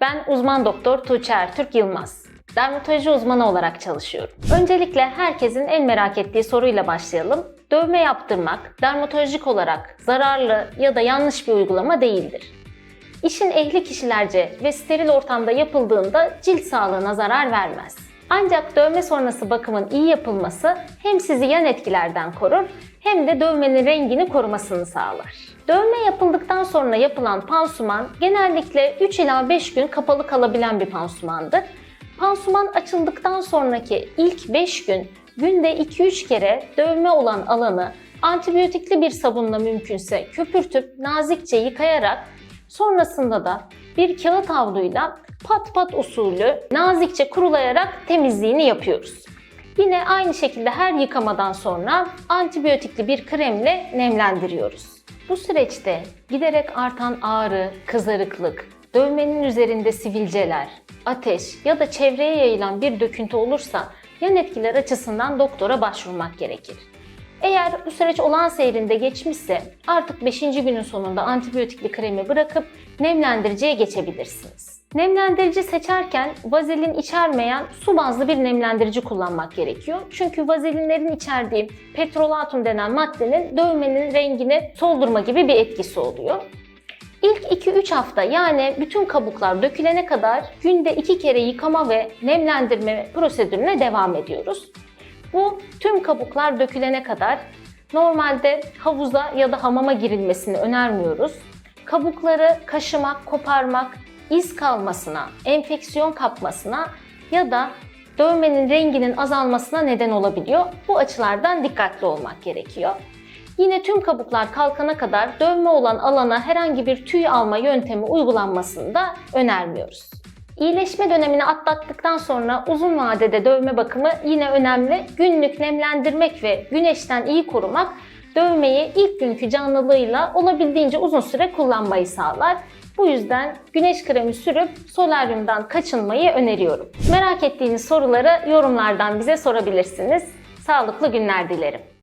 Ben uzman doktor Tuğçe Ertürk Yılmaz. Dermatoloji uzmanı olarak çalışıyorum. Öncelikle herkesin en merak ettiği soruyla başlayalım. Dövme yaptırmak dermatolojik olarak zararlı ya da yanlış bir uygulama değildir. İşin ehli kişilerce ve steril ortamda yapıldığında cilt sağlığına zarar vermez. Ancak dövme sonrası bakımın iyi yapılması hem sizi yan etkilerden korur hem de dövmenin rengini korumasını sağlar. Dövme yapıldıktan sonra yapılan pansuman genellikle 3 ila 5 gün kapalı kalabilen bir pansumandır. Pansuman açıldıktan sonraki ilk 5 gün günde 2-3 kere dövme olan alanı antibiyotikli bir sabunla mümkünse köpürtüp nazikçe yıkayarak sonrasında da bir kağıt havluyla pat pat usulü nazikçe kurulayarak temizliğini yapıyoruz. Yine aynı şekilde her yıkamadan sonra antibiyotikli bir kremle nemlendiriyoruz. Bu süreçte giderek artan ağrı, kızarıklık, dövmenin üzerinde sivilceler, ateş ya da çevreye yayılan bir döküntü olursa yan etkiler açısından doktora başvurmak gerekir. Eğer bu süreç olan seyrinde geçmişse artık 5. günün sonunda antibiyotikli kremi bırakıp nemlendiriciye geçebilirsiniz. Nemlendirici seçerken vazelin içermeyen su bazlı bir nemlendirici kullanmak gerekiyor. Çünkü vazelinlerin içerdiği petrolatum denen maddenin dövmenin rengini soldurma gibi bir etkisi oluyor. İlk 2-3 hafta yani bütün kabuklar dökülene kadar günde 2 kere yıkama ve nemlendirme prosedürüne devam ediyoruz. Bu tüm kabuklar dökülene kadar normalde havuza ya da hamama girilmesini önermiyoruz. Kabukları kaşımak, koparmak, iz kalmasına, enfeksiyon kapmasına ya da dövmenin renginin azalmasına neden olabiliyor. Bu açılardan dikkatli olmak gerekiyor. Yine tüm kabuklar kalkana kadar dövme olan alana herhangi bir tüy alma yöntemi uygulanmasını da önermiyoruz. İyileşme dönemini atlattıktan sonra uzun vadede dövme bakımı yine önemli. Günlük nemlendirmek ve güneşten iyi korumak dövmeyi ilk günkü canlılığıyla olabildiğince uzun süre kullanmayı sağlar. Bu yüzden güneş kremi sürüp solaryumdan kaçınmayı öneriyorum. Merak ettiğiniz soruları yorumlardan bize sorabilirsiniz. Sağlıklı günler dilerim.